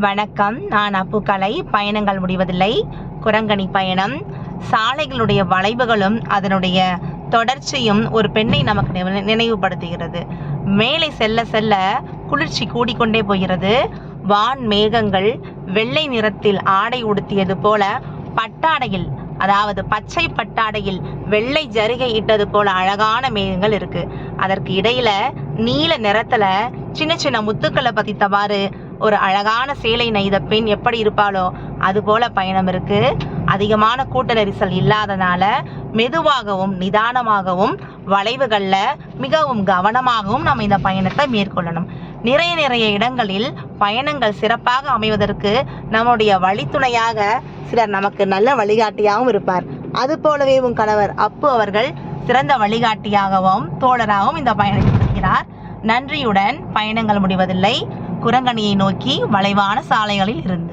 வணக்கம். நான் அப்புக்கலை பயணங்கள் முடிவதில்லை. குரங்கணி பயணம். சாலைகளுடைய வளைவுகளும் அதனுடைய தொடர்ச்சியும் ஒரு பெண்ணை நமக்கு நினைவுபடுத்துகிறது. மேலே செல்ல செல்ல குளிர்ச்சி கூடிக்கொண்டே போகிறது. வான் மேகங்கள் வெள்ளை நிறத்தில் ஆடை உடுத்தியது போல பட்டாடையில் அதாவது பச்சை பட்டாடையில் வெள்ளை ஜருகை இட்டது போல அழகான மேகங்கள் இருக்கு. அதற்கு இடையில நீல நிறத்துல சின்ன சின்ன முத்துக்களை பதித்தவாறு ஒரு அழகான சேலை நெய்த பெண் எப்படி இருப்பாளோ அதுபோல பயணம் இருக்கு. அதிகமான கூட்ட நெரிசல் இல்லாதனால மெதுவாகவும் நிதானமாகவும் வளைவுகளில் மிகவும் கவனமாகவும் நம்ம இந்த பயணத்தை மேற்கொள்ளணும். நிறைய நிறைய இடங்களில் பயணங்கள் சிறப்பாக அமைவதற்கு நம்முடைய வழித்துணையாக சிலர் நமக்கு நல்ல வழிகாட்டியாகவும் இருப்பார். அது போலவே உன் கணவர் அப்பு அவர்கள் சிறந்த வழிகாட்டியாகவும் தோழராகவும் இந்த பயணத்தில் இருக்கிறார். நன்றியுடன் பயணங்கள் முடிவதில்லை. குரங்கணியை நோக்கி வளைவான சாலைகளில் இருந்து.